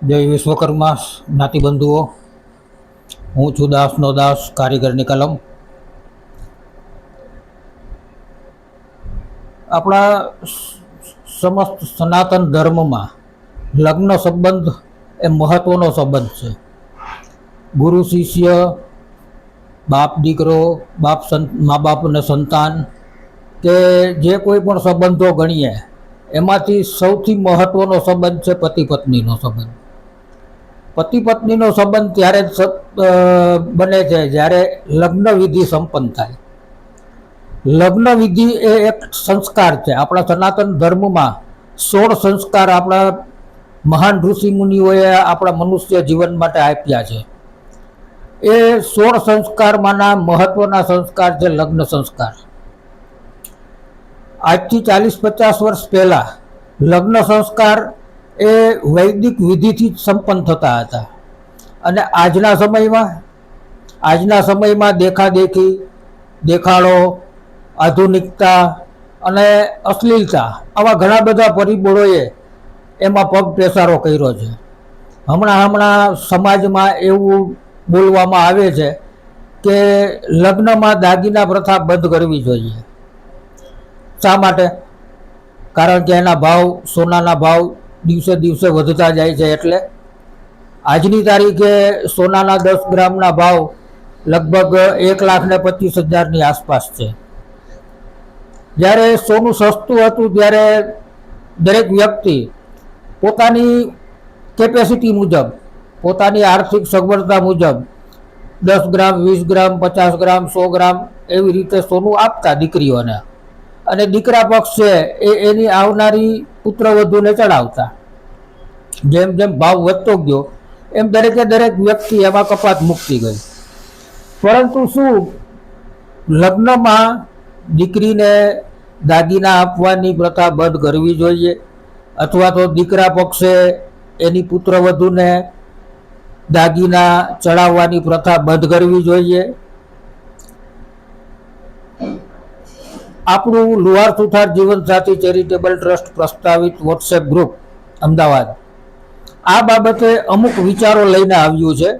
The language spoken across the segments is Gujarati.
જય વિશ્વકર્મા જ્ઞાતિબંધુઓ, હું છું દાસનો દાસ કારીગરની કલમ આપણા સમસ્ત સનાતન ધર્મમાં લગ્ન સંબંધ એ મહત્વનો સંબંધ છે. ગુરુ, શિષ્ય, બાપ, દીકરો, બાપ મા બાપ અને સંતાન કે જે કોઈ પણ સંબંધો ગણીએ, એમાંથી સૌથી મહત્વનો સંબંધ છે પતિ પત્નીનો સંબંધ. પતિ પત્નીનો સંબંધ ત્યારે જ બને છે જ્યારે લગ્ન વિધિ સંપન્ન થાય. લગ્ન વિધિ એ એક સંસ્કાર છે. આપણા સનાતન ધર્મમાં સોળ સંસ્કાર આપણા મહાન ઋષિ મુનિઓએ આપણા મનુષ્ય જીવન માટે આપ્યા છે. એ સોળ સંસ્કારમાંના મહત્વના સંસ્કાર છે લગ્ન સંસ્કાર. આજથી ચાલીસ પચાસ વર્ષ પહેલાં લગ્ન સંસ્કાર એ વૈદિક વિધિથી સંપન્ન થતા હતા. અને આજના સમયમાં આજના સમયમાં દેખાદેખી, દેખાડો, આધુનિકતા અને અશ્લીલતા આવા ઘણા બધા પરિબળોએ એમાં પગ પેસારો કર્યો છે. હમણાં હમણાં સમાજમાં એવું બોલવામાં આવે છે કે લગ્નમાં દાગીના પ્રથા બંધ કરવી જોઈએ. શા માટે? કારણ કે એના ભાવ, સોનાના ભાવ દિવસે દિવસે વધતા જાય છે એટલે આજની તારીખે સોનાના દસ ગ્રામના ભાવ લગભગ એક લાખ ને પચીસ હજારની આસપાસ છે. જ્યારે સોનું સસ્તું હતું ત્યારે દરેક વ્યક્તિ પોતાની કેપેસિટી મુજબ, પોતાની આર્થિક સગવડતા મુજબ દસ ગ્રામ, વીસ ગ્રામ, પચાસ ગ્રામ, સો ગ્રામ એવી રીતે સોનું આપતા દીકરીઓને. અને દીકરા પક્ષ છે, એ એની આવનારી પુત્રવધુને ચડાવતા. જેમ જેમ ભાવ વધતો ગયો, એમ દરેકે દરેક વ્યક્તિ એમાં કપાત મૂકતી ગઈ. પરંતુ શું લગ્નમાં દીકરીને દાગીના આપવાની પ્રથા બંધ કરવી જોઈએ? અથવા તો દીકરા પક્ષે એની પુત્રવધુને દાગીના ચડાવવાની પ્રથા બંધ કરવી જોઈએ? આપણું લુહાર સુથાર જીવનસાથી ચેરિટેબલ ટ્રસ્ટ પ્રસ્તાવિત વોટ્સએપ ગ્રુપ, અમદાવાદ. આ બાબતે અમુક વિચારો લઈને આવ્યું છે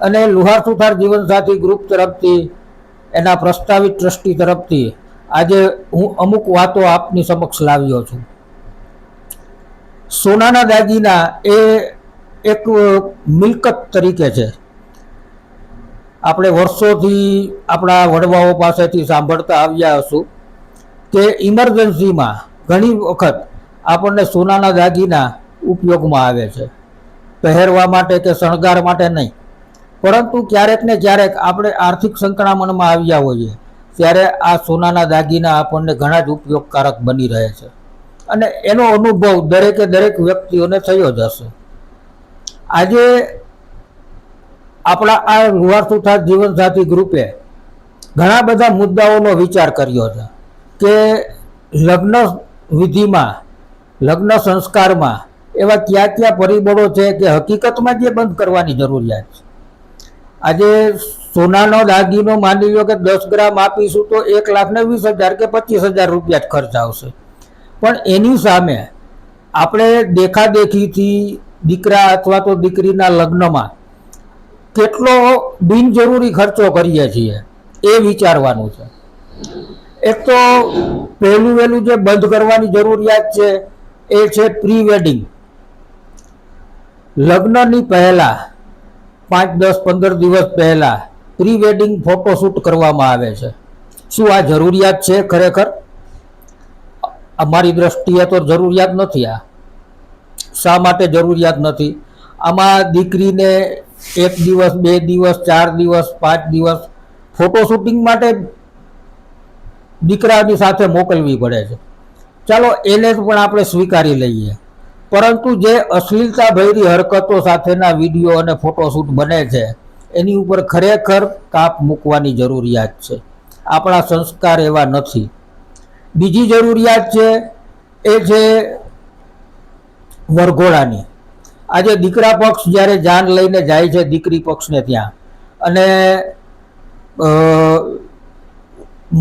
અને લુહાર સુથાર જીવનસાથી ગ્રુપ તરફથી, એના પ્રસ્તાવિત ટ્રસ્ટી તરફથી આજે હું અમુક વાતો આપની સમક્ષ લાવ્યો છું. સોનાના દાગીના એ એક મિલકત તરીકે છે. આપણે વર્ષોથી આપણા વડવાઓ પાસેથી સાંભળતા આવ્યા હશું કે ઇમરજન્સીમાં ઘણી વખત આપણને સોનાના દાગીના ઉપયોગમાં આવે છે. પહેરવા માટે કે શણગાર માટે નહીં. પરંતુ ક્યારેક ને ક્યારેક આપણે આર્થિક સંકળામણમાં આવ્યા હોઈએ ત્યારે આ સોનાના દાગીના આપણને ઘણા જ ઉપયોગકારક બની રહે છે. અને એનો અનુભવ દરેકે દરેક વ્યક્તિઓને થયો જ હશે. આજે આપણા આ લુહાર જીવનસાથી ગ્રુપે ઘણા બધા મુદ્દાઓનો વિચાર કર્યો છે કે લગ્ન વિધિમાં, લગ્ન સંસ્કારમાં એવા ક્યાં ક્યાં પરિબળો છે કે હકીકતમાં જે બંધ કરવાની જરૂરિયાત છે? આજે સોનાનો દાગીનો માની લો કે દસ ગ્રામ આપીશું તો એક લાખને વીસ હજાર કે પચીસ હજાર રૂપિયા જ ખર્ચ આવશે. પણ એની સામે આપણે દેખાદેખીથી દીકરા અથવા તો દીકરીના લગ્નમાં કેટલો બિનજરૂરી ખર્ચો કરીએ છીએ એ વિચારવાનું છે. એક તો પહેલું વહેલું જે બંધ કરવાની જરૂરિયાત છે એ છે પ્રી વેડિંગ લગ્નની પહેલા પાંચ, દસ, પંદર દિવસ પહેલા પ્રી વેડિંગ ફોટોશૂટ કરવામાં આવે છે. શું આ જરૂરિયાત છે ખરેખર? અમારી દ્રષ્ટિએ તો જરૂરિયાત નથી આ. શા માટે જરૂરિયાત નથી? આમાં દીકરીને એક દિવસ, બે દિવસ, ચાર દિવસ, પાંચ દિવસ ફોટો શૂટિંગ માટે દીકરાની સાથે મોકલવી પડે છે. ચાલો એને પણ આપણે સ્વીકારી લઈએ. પરંતુ જે અશ્લીલતા ભરી હરકતો સાથેના વીડિયો અને ફોટોશૂટ બને છે, એની ઉપર ખરેખર કાપ મૂકવાની જરૂરિયાત છે. આપણા સંસ્કાર એવા નથી. બીજી જરૂરિયાત છે, એ છે વરઘોડાની. આજે દીકરા પક્ષ જ્યારે જાન લઈને જાય છે દીકરી પક્ષને ત્યાં, અને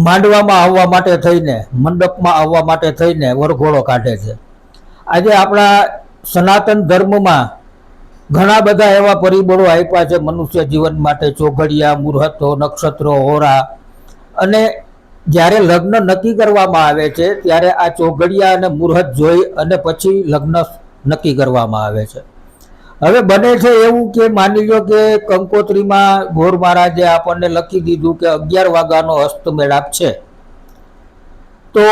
માંડવામાં આવવા માટે થઈને, મંડપમાં આવવા માટે થઈને વરઘોડો કાઢે છે. આજે આપણા સનાતન ધર્મમાં ઘણા બધા એવા પરિબળો આપ્યા છે મનુષ્ય જીવન માટે, ચોઘડિયા મુહૂર્તો નક્ષત્રો, હોરા, અને જ્યારે લગ્ન નક્કી કરવામાં આવે છે, ત્યારે આ ચોઘડિયા અને મુહૂર્ત જોઈ અને પછી લગ્ન નક્કી કરવામાં આવે છે. હવે બને છે એવું કે માની લો કે કંકોત્રીમાં ગોર મહારાજે આપણને લખી દીધું કે અગિયાર વાગ્યાનો હસ્તમેળાપ છે. તો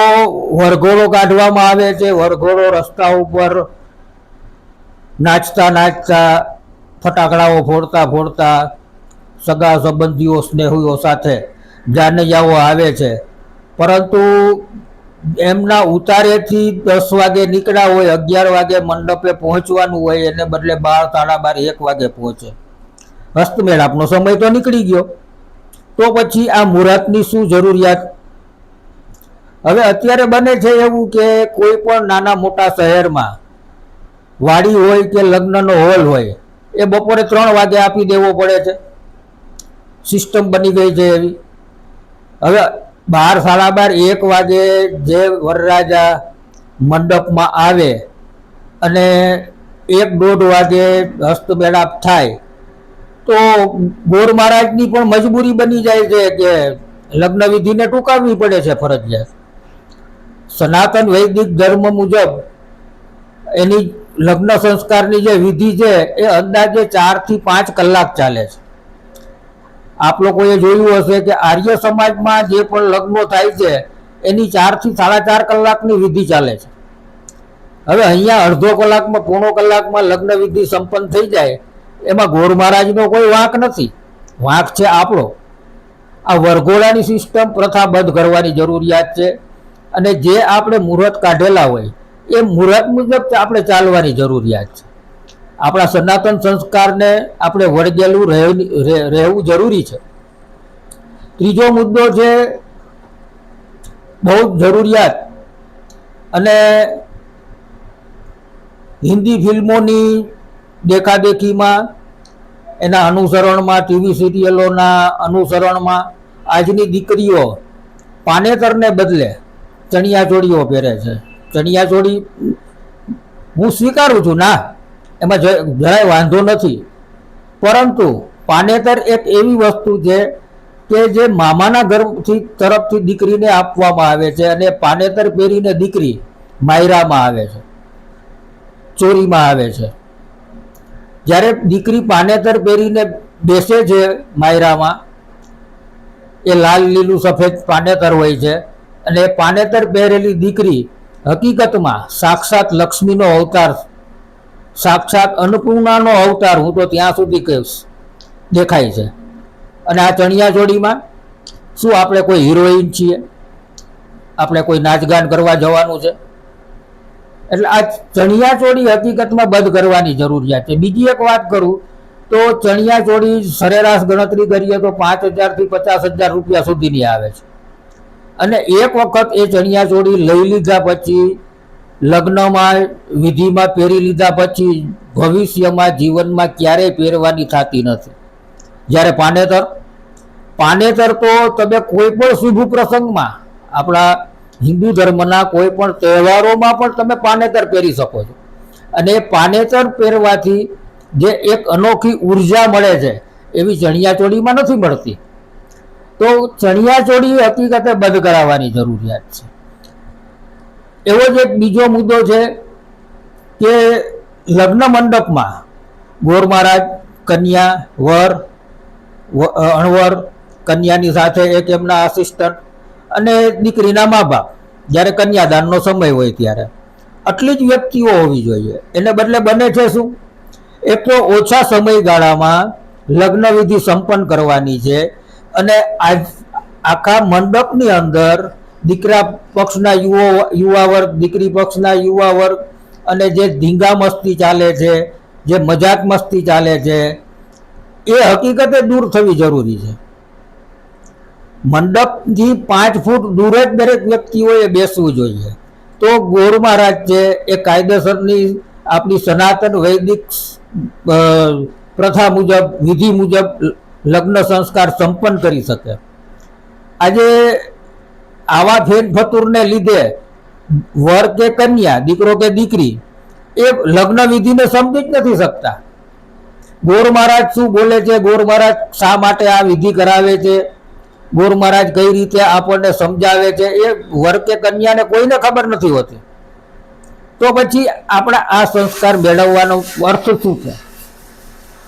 વરઘોડો કાઢવામાં આવે છે, વરઘોડો રસ્તા ઉપર નાચતા નાચતા ફટાકડાઓ ફોડતા ફોડતા સગા સંબંધીઓ, સ્નેહીઓ સાથે જાનૈયાઓ આવે છે. પરંતુ એમના ઉતારેથી દસ વાગે નીકળ્યા હોય, અગિયાર વાગે મંડપે પહોંચવાનું હોય, એને બદલે બાર, સાડા બાર, એક વાગે પહોંચે. હસ્તમેળાપનો સમય તો નીકળી ગયો. તો પછી આ મુહૂર્તની શું જરૂરિયાત? હવે અત્યારે બને છે એવું કે કોઈ પણ નાના મોટા શહેરમાં વાડી હોય કે લગ્નનો હોલ હોય, એ બપોરે ત્રણ વાગે આપી દેવો પડે છે. સિસ્ટમ બની ગઈ છે એવી. હવે બાર સાડા બાર, એક વાગે જે વરરાજા મંડપમાં આવે અને એક દોઢ વાગે હસ્તમેળાપ થાય, તો ગોર મહારાજની પણ મજબૂરી બની જાય છે કે લગ્ન વિધિને ટૂંકાવવી પડે છે ફરજિયાત. સનાતન વૈદિક ધર્મ મુજબ એની લગ્ન સંસ્કારની જે વિધિ છે, એ અંદાજે ચારથી પાંચ કલાક ચાલે છે. આપ લોકોએ જોયું હશે કે આર્ય સમાજમાં જે પણ લગ્નો થાય છે, એની ચારથી સાડા ચાર કલાકની વિધિ ચાલે છે. હવે અહીંયા અડધો કલાકમાં, પોણો કલાકમાં લગ્ન વિધિ સંપન્ન થઈ જાય, એમાં ગોર મહારાજનો કોઈ વાંક નથી. વાંક છે આપણો. આ વરઘોડાની સિસ્ટમ પ્રથા બંધ કરવાની જરૂરિયાત છે અને જે આપણે મુહૂર્ત કાઢેલા હોય, એ મુહૂર્ત મુજબ આપણે ચાલવાની જરૂરિયાત છે. આપણા સનાતન સંસ્કારને આપણે વળગેલું રહેવું- રહે- રહેવું જરૂરી છે. ત્રીજો મુદ્દો છે બહુ જરૂરિયાત અને હિન્દી ફિલ્મોની દેખાદેખીમાં, એના અનુસરણમાં, ટીવી સિરિયલોના અનુસરણમાં આજની દીકરીઓ પાનેતરને બદલે ચણિયાચોળીઓ પહેરે છે. ચણિયાચોળી હું સ્વીકારું છું, ના. એમાં જરાય વાંધો નથી. પરંતુ પાનેતર એક એવી વસ્તુ છે કે જે મામાના ઘરથી તરફથી દીકરીને આપવામાં આવે છે અને પાનેતર પહેરીને દીકરી માયરામાં આવે છે. ચોરીમાં આવે છે. જ્યારે દીકરી પાનેતર પહેરીને બેસે છે માયરામાં, એ લાલ, લીલું, સફેદ પાનેતર હોય છે અને પાનેતર પહેરેલી દીકરી હકીકતમાં સાક્ષાત લક્ષ્મીનો અવતાર સાક્ષાત અન્નપૂર્ણાનો અવતાર હું તો ત્યાં સુધી કહીશ દેખાય છે. અને આ ચણિયા જોડીમાં શું આપણે કોઈ હિરોઈન છીએ? આપણે કોઈ નાચગાન કરવા જવાનું છે? એટલે આ ચણિયા ચોળી હકીકતમાં બંધ કરવાની જરૂરિયાત છે. બીજી એક વાત કરું તો ચણિયા ચોળી સરેરાશ ગણતરી કરીએ તો પાંચ હજારથી પચાસ હજાર રૂપિયા સુધીની આવે છે. અને એક વખત એ ચણિયા ચોળી લઈ લીધા પછી લગ્નમાં વિધિમાં પહેરી લીધા પછી ભવિષ્યમાં જીવનમાં ક્યારેય પહેરવાની થતી નથી. જ્યારે પાનેતર પાનેતર તો તમે કોઈ પણ શુભ પ્રસંગમાં આપણા હિન્દુ ધર્મના કોઈ પણ તહેવારોમાં પણ તમે પાનેતર પહેરી શકો છો. અને એ પાનેતર પહેરવાથી જે એક અનોખી ઊર્જા મળે છે, એવી ચણિયાચોળીમાં નથી મળતી. તો ચણિયાચોળી હકીકતે બંધ કરાવવાની જરૂરિયાત છે. એવો જ એક બીજો મુદ્દો છે કે લગ્ન મંડપમાં ગોર મહારાજ, કન્યા, વર અણવર, કન્યાની સાથે એક એમના આસિસ્ટન્ટ અને દીકરીના મા બાપ, જ્યારે કન્યાદાનનો સમય હોય ત્યારે. આટલી જ વ્યક્તિઓ હોવી જોઈએ. એને બદલે બને છે શું? એક તો ઓછા સમયગાળામાં લગ્ન વિધિ સંપન્ન કરવાની છે અને આખા મંડપની અંદર દીકરા પક્ષના યુવા યુવા વર્ગ દીકરી પક્ષના યુવા વર્ગ અને જે ધીંગા મસ્તી ચાલે છે, જે મજાક મસ્તી ચાલે છે, એ હકીકતે દૂર થવી જરૂરી છે. મંડપથી પાંચ ફૂટ દૂર જ દરેક વ્યક્તિઓએ બેસવું જોઈએ. તો ગોર મહારાજ છે, એ કાયદેસરની આપણી સનાતન વૈદિક પ્રથા મુજબ, વિધિ મુજબ લગ્ન સંસ્કાર સંપન્ન કરી શકે. આજે આવા ભેદ ભતુરને લીધે વર કે કન્યા, દીકરો કે દીકરી, એ લગ્ન વિધિને સમજી જ નથી શકતા. ગોર મહારાજ શું બોલે છે? ગોર મહારાજ શા માટે આ વિધિ કરાવે છે? ગોર મહારાજ કઈ રીતે આપણને સમજાવે છે? એ વર કે કન્યાને કોઈને ખબર નથી હોતી. તો પછી આપણા આ સંસ્કાર મેળવવાનો અર્થ શું છે?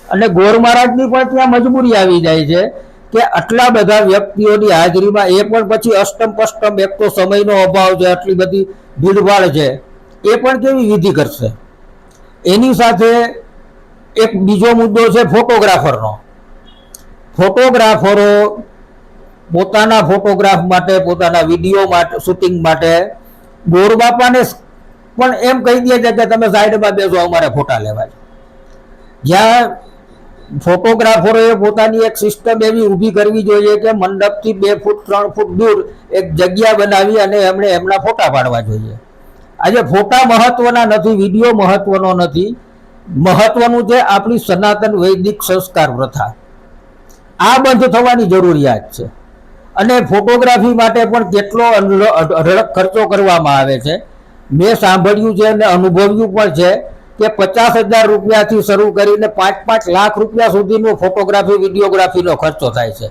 અને ગોર મહારાજની પણ ત્યાં મજબૂરી આવી જાય છે. કે આટલા બધા વ્યક્તિઓની હાજરીમાં એ પણ પછી અષ્ટમ પષ્ટમ એક તો સમયનો અભાવ છે, આટલી બધી ભીડભાડ છે, એ પણ કેવી વિધિ કરશે? એની સાથે એક બીજો મુદ્દો છે ફોટોગ્રાફરનો. ફોટોગ્રાફરો પોતાના ફોટોગ્રાફ માટે, પોતાના વીડિયો માટે, શૂટિંગ માટે ગોરબાપાને પણ એમ કહી દે છે કે તમે સાઈડમાં બેસો, અમારે ફોટા લેવા છે. જ્યાં ફોટોગ્રાફરોએ પોતાની એક સિસ્ટમ એવી ઊભી કરવી જોઈએ કે મંડપથી બે ફૂટ, ત્રણ ફૂટ દૂર એક જગ્યા બનાવી અને એમણે એમના ફોટા પાડવા જોઈએ. આજે ફોટા મહત્વના નથી, વીડિયો મહત્વનો નથી. મહત્વનું છે આપણી સનાતન વૈદિક સંસ્કાર પ્રથા. આ બંધ થવાની જરૂરિયાત છે. અને ફોટોગ્રાફી માટે પણ કેટલો અઢળક ખર્ચો કરવામાં આવે છે. મેં સાંભળ્યું છે અને અનુભવ્યું પણ છે કે પચાસ હજાર રૂપિયાથી શરૂ કરીને પાંચ પાંચ લાખ રૂપિયા સુધીનો ફોટોગ્રાફી વિડીયોગ્રાફીનો ખર્ચો થાય છે.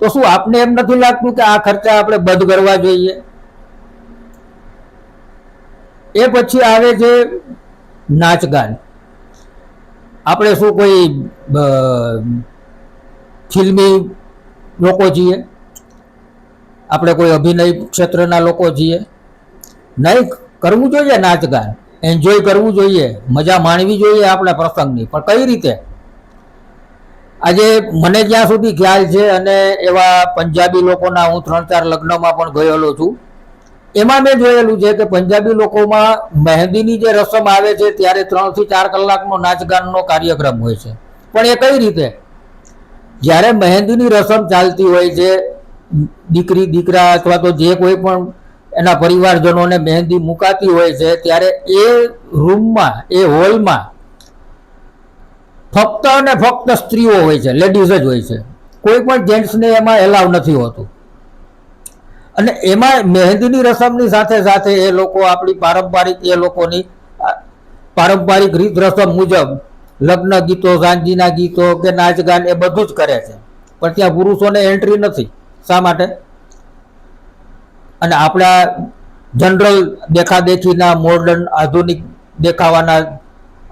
તો શું આપને એમ નથી લાગતું કે આ ખર્ચા આપણે બંધ કરવા જોઈએ? એ પછી આવે છે નાચગાન આપણે શું કોઈ ફિલ્મી લોકો છીએ? આપણે કોઈ અભિનય ક્ષેત્રના લોકો છીએ? નહીં, કરવું જોઈએ નાચગાન એન્જોય કરવું જોઈએ, મજા માણવી જોઈએ આપણા પ્રસંગની. પણ કઈ રીતે? આજે મને જ્યાં સુધી ખ્યાલ છે અને એવા પંજાબી લોકોના હું ત્રણ ચાર લગ્નમાં પણ ગયેલો છું, એમાં મેં જોયેલું છે કે પંજાબી લોકોમાં મહેંદીની જે રસમ આવે છે ત્યારે ત્રણથી ચાર કલાકનો નાચગાનનો કાર્યક્રમ હોય છે. પણ એ કઈ રીતે? જ્યારે મહેંદીની રસમ ચાલતી હોય છે, દીકરી, દીકરા અથવા તો જે કોઈ પણ એના પરિવારજનોને મહેંદી મુકાતી હોય છે, ત્યારે એ રૂમમાં એ હોલમાં ફક્ત અને ફક્ત સ્ત્રીઓ હોય છે લેડીઝ જ હોય છે. કોઈ પણ જેન્ટ્સને એમાં એલાવ નથી હોતું. અને એમાં મહેંદીની રસમની સાથે સાથે એ લોકો આપણી પારંપરિક, એ લોકોની પારંપરિક રીત રસમ મુજબ લગ્ન ગીતો સાંજીના ગીતો કે નાચગાન એ બધું જ કરે છે. પણ ત્યાં પુરુષોને એન્ટ્રી નથી. શા માટે? અને આપણા જનરલ દેખાદેખીના મોડર્ન આધુનિક દેખાવાના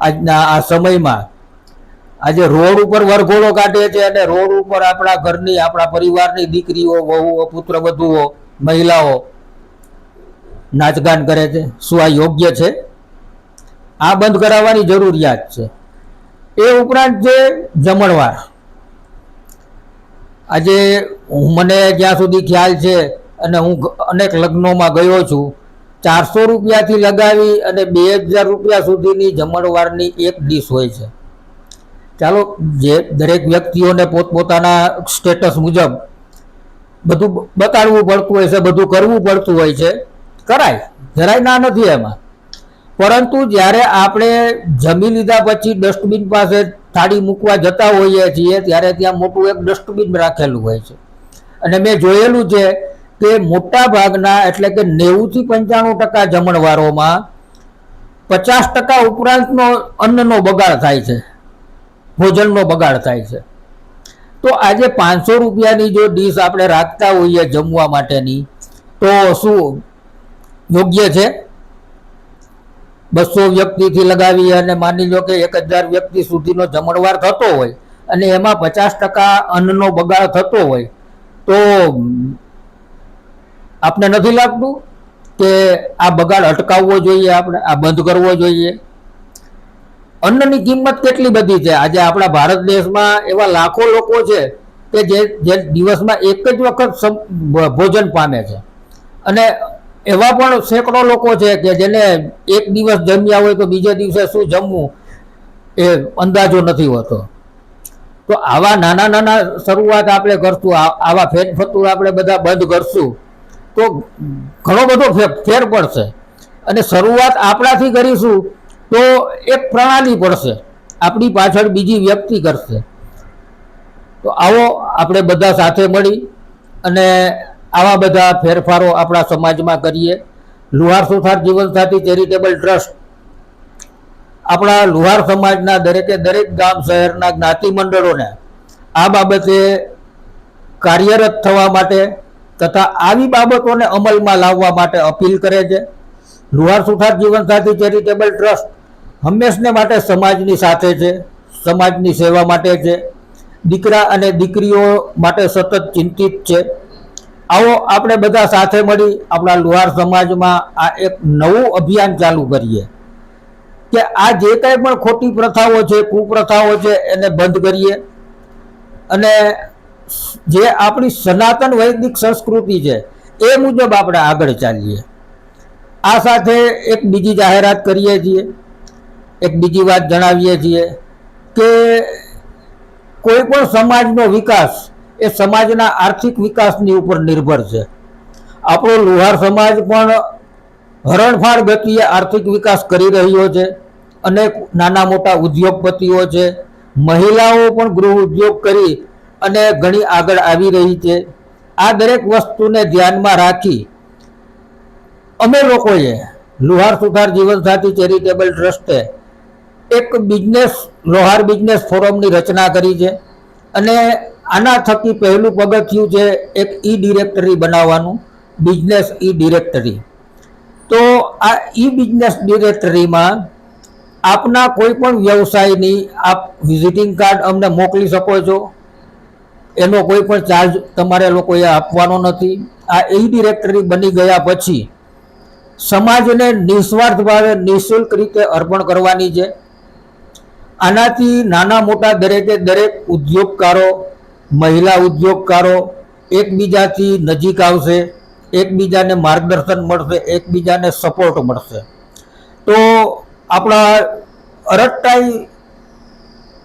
આજના આ સમયમાં આજે રોડ ઉપર વરઘોડો કાઢે છે અને રોડ ઉપર આપણા ઘરની, આપણા પરિવારની દીકરીઓ, વહુઓ, પુત્રવધુઓ, મહિલાઓ નાચગાન કરે છે, શું આ યોગ્ય છે? આ બંધ કરાવવાની જરૂરિયાત છે. એ ઉપરાંત જે જમણવાર આજે મને જ્યાં સુધી ખ્યાલ છે અને હું અનેક લગ્નોમાં ગયો છું. ચારસો રૂપિયાથી લગાવી અને બે હજાર રૂપિયા સુધીની જમણવારની એક ડીશ હોય છે. ચાલો, જે દરેક વ્યક્તિઓને પોતપોતાના સ્ટેટસ મુજબ બધું બતાડવું પડતું હોય છે, બધું કરવું પડતું હોય છે. કરાય. જરાય ના નથી એમાં. પરંતુ જ્યારે આપણે જમી લીધા પછી ડસ્ટબિન પાસે થાળી મૂકવા જતા હોઈએ છીએ, ત્યારે ત્યાં મોટું એક ડસ્ટબિન રાખેલું હોય છે. અને મેં જોયેલું છે કે મોટા ભાગના એટલે કે નેવુંથી પંચાણું ટકા જમણવારોમાં પચાસ ટકા ઉપરાંતનો અન્નનો બગાડ થાય છે. ભોજનનો બગાડ થાય છે. તો આજે પાંચસો રૂપિયાની જો ડીશ આપણે રાખતા હોઈએ જમવા માટેની, તો શું યોગ્ય છે? બસો વ્યક્તિથી લગાવી અને માની લો કે એક હજાર વ્યક્તિ સુધીનો જમણવાર થતો હોય અને એમાં પચાસ ટકા અન્નનો બગાડ થતો હોય, તો આપને નથી લાગતું કે આ બગાડ અટકાવવો જોઈએ, આપણે આ બંધ કરવો જોઈએ? અન્નની કિંમત કેટલી બધી છે? આજે આપણા ભારત દેશમાં એવા લાખો લોકો છે કે જે જે દિવસમાં એક જ વખત ભોજન પામે છે. અને એવા પણ સેંકડો લોકો છે કે જેને એક દિવસ જમ્યા હોય તો બીજા દિવસે શું જમવું એ અંદાજો નથી હોતો. તો આવા નાના નાના શરૂઆત આપણે કરશું આવા ફેરફતુર આપણે બધા બંધ કરશું. તો ઘણો બધો ફેર પડશે. અને શરૂઆત આપણાથી કરીશું તો એક પ્રણાલી પડશે. આપણી પાછળ બીજી વ્યક્તિ કરશે. તો આવો આપણે બધા સાથે મળી અને આવા બધા ફેરફારો આપણા સમાજમાં કરીએ. લુહાર સુથાર જીવનસાથી ચેરિટેબલ ટ્રસ્ટ. આપણા લુહાર સમાજના દરેકે દરેક ગામ શહેરના જ્ઞાતિ મંડળોને આ બાબતે કાર્યરત થવા માટે તથા આવી બાબતોને અમલમાં લાવવા માટે અપીલ કરે છે. લુહાર સુથાર જીવનસાથી ચેરિટેબલ ટ્રસ્ટ હંમેશને માટે સમાજની સાથે છે, સમાજની સેવા માટે છે. દીકરા અને દીકરીઓ માટે સતત ચિંતિત છે. આવો આપણે બધા સાથે મળી આપણા લુહાર સમાજમાં આ એક નવું અભિયાન ચાલુ કરીએ. કે આ જે કાંઈ પણ ખોટી પ્રથાઓ છે, કુપ્રથાઓ છે, એને બંધ કરીએ. અને જે આપણી સનાતન વૈદિક સંસ્કૃતિ છે, એ મુજબ આપણે આગળ ચાલીએ. આ સાથે એક બીજી જાહેરાત કરીએ છીએ, એક બીજી વાત જણાવીએ છીએ કે કોઈ પણ સમાજનો વિકાસ એ સમાજના આર્થિક વિકાસની ઉપર નિર્ભર છે. આપણો લુહાર સમાજ પણ હરણફાળ ગતિએ આર્થિક વિકાસ કરી રહ્યો છે, અનેક નાના મોટા ઉદ્યોગપતિઓ છે, મહિલાઓ પણ ગૃહ ઉદ્યોગ કરી અને ઘણી આગળ આવી રહી છે. આ દરેક વસ્તુને ધ્યાનમાં રાખી અમે લોકોએ લુહાર સુથાર જીવનસાથી ચેરિટેબલ ટ્રસ્ટે એક બિઝનેસ, લોહાર બિઝનેસ ફોરમની રચના કરી છે અને આના થકી પહેલું પગથિયું છે એક ઈ ડિરેક્ટરી બનાવવાનું, બિઝનેસ ઈ ડિરેક્ટરી તો આ ઈ બિઝનેસ ડિરેક્ટરીમાં આપના કોઈ પણ વ્યવસાયની આપ વિઝિટિંગ કાર્ડ અમને મોકલી શકો છો. એનો કોઈ પણ ચાર્જ તમારે લોકોએ આપવાનો નથી. આ ઈ ડિરેક્ટરી બની ગયા પછી સમાજને નિસ્વાર્થ ભાવે નિઃશુલ્ક રીતે અર્પણ કરવાની છે. આનાથી નાના મોટા દરેકે દરેક ઉદ્યોગકારો, મહિલા ઉદ્યોગકારો એકબીજાથી નજીક આવશે, એકબીજાને માર્ગદર્શન મળશે, એકબીજાને સપોર્ટ મળશે. તો આપણા અરટ્ટાઈ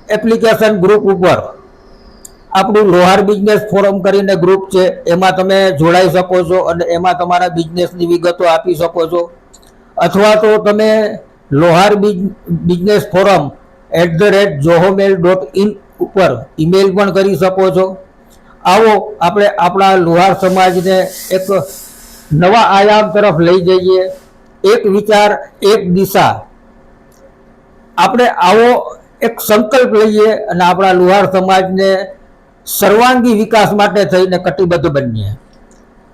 એપ્લિકેશન ગ્રુપ ઉપર આપણું લોહાર બિઝનેસ ફોરમ કરીને ગ્રુપ છે. એમાં તમે જોડાઈ શકો છો અને એમાં તમારા બિઝનેસની વિગતો આપી શકો છો. અથવા તો તમે Lohar business forum at the rate Zoho mail dot in ઉપર ઈમેલ પણ કરી શકો છો. આવો આપણે આપણા લોહાર સમાજને એક નવા આયામ તરફ લઈ જઈએ. એક વિચાર, એક દિશા. આપણે આવો એક સંકલ્પ લઈએ અને આપણા લુહાર સમાજને સર્વાંગી વિકાસ માટે થઈને કટિબદ્ધ બનીએ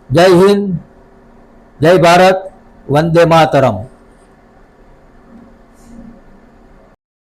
જય હિન્દ જય ભારત વંદે માતરમ.